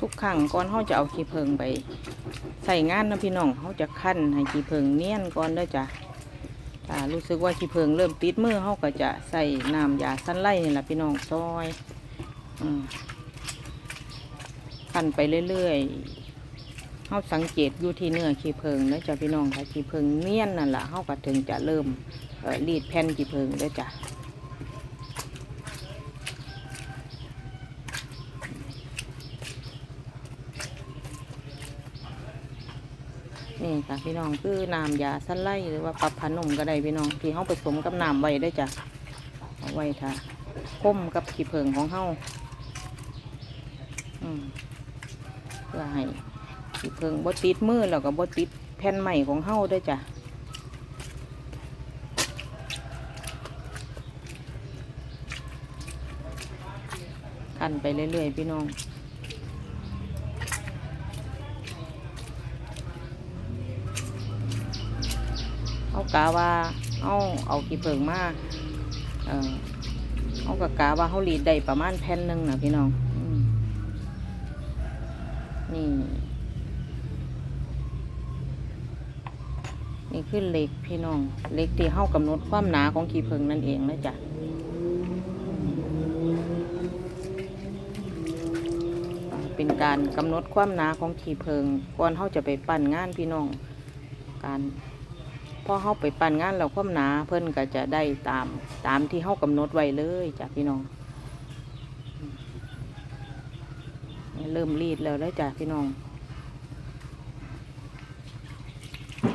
ทุกครั้งก่อนเขาจะเอาขี้เพิงไป ใส่งานนะพี่น้องเขาจะคั่นให้ขี้เพิงเนียนก่อนด้อจ้ะถ้ารู้สึกว่าขี้เพิงเริ่มติดมือเขาก็จะใส่น้ำยาสั้นไล่นี่แหละพี่น้องซอยอืมคั่นไปเรื่อยๆเขาสังเกตอยู่ที่เนื้อขี้เพิงแล้วจ้ะพี่น้องถ้าขี้เพิงเนียนนั่นแหละเขาก็ถึงจะเริ่มรีดแผ่นขี้เพิงด้อจ้ะ นี่ค่ะพี่น้องคือน้ำยาสั้นไล่หรือว่าปรับผนมก็ได้พี่น้องที่เขาผสมกับน้ำไว้ได้จ้ะเอาไว้ค่ะค้มกับขี้เพิงของเขาเพื่อให้ขี้เพิงบดติดมือแล้วก็บดติดแผ่นใหม่ของเขาได้จ้ะกันไปเรื่อยๆพี่น้อง เอากาว่าเอาเอาขี้เพิงมาเออเอากะกาว่าเขารีดได้ประมาณแผ่นหนึ่งนะพี่น้องอนี่นี่คือเหล็กพี่น้องเหล็กที่เข้ากำหนดความหนาของขี้เพิงนั่นเองนะจ๊ะเป็นการกำหนดความหนาของขี้เพิงก่อนเขาจะไปปั่นงานพี่น้องการ พอเข้าไปปั่นงานแล้วความหนาเพิ่นก็จะได้ตามตามที่เข้ากำหนดไว้เลยจ้ะพี่น้อง เริ่มรีดแล้วแล้วจ้ะพี่น้อง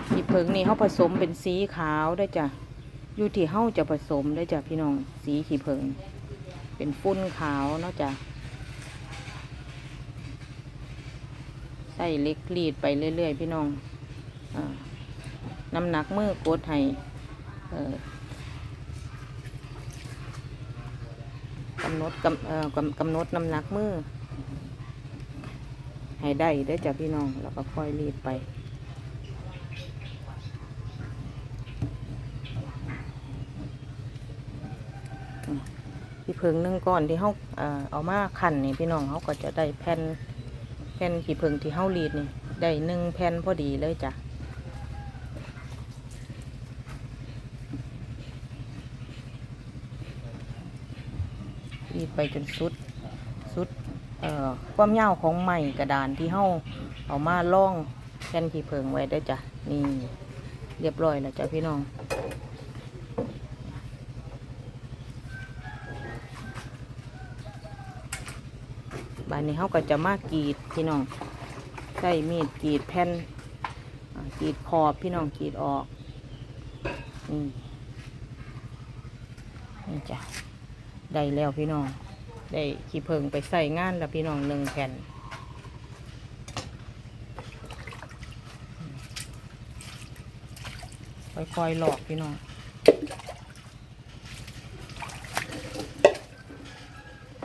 ขีเพิงนี่เขาผสมเป็นสีขาวได้จ้ะอยู่ที่เขาจะผสมได้จ้ะพี่น้องสีขีเพิง เป็นฟุ้นขาวเนาะจ้ะใส่เล็กรีดไปเรื่อยๆพี่น้องอ่า น้ำหนักมือกดให้กำหนดกำกำหนดน้ำหนักมือให้ได้ได้จ้ะพี่น้องแล้วก็ค่อยรีดไปขี้เพิงหนึ่งก้อนที่เขาเอ่อเอามาขันนี่พี่น้องเขาก็จะได้แผ่นแผ่นขี้เพิงที่เขารีดนี่ได้หนึ่งแผ่นพอดีเลยจ้ะ รีดไปจนสุดสุดเอ่อความยาวของไม้กระดานที่เฮาเอามาล่องแผ่นขี้เพิงไว้ได้จ้ะนี่เรียบร้อยแล้วจ้ะพี่น้องบานนี้เฮาก็จะมากรีดพี่น้องใช้มีดกรีดแผ่นกรีดขอบพี่น้องกรีดออกนี่นี่จ้ะ ได้แล้วพี่น้อง ได้ขี้เพิงไปใส่งานแล้วพี่น้องหนึ่งแผ่นค่อยๆหลอกพี่น้อง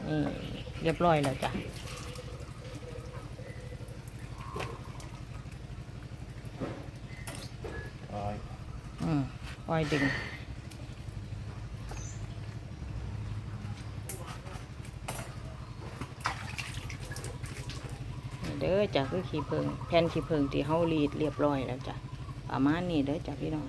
นี่เรียบร้อยแล้วจ้ะอืมค่อยดึง เด้อจ้ะคือขี้เพิงแผ่นขี้เพิงที่เฮารีดเรียบร้อยแล้วจ้ะประมาณนี้เด้อจ้ะพี่น้อง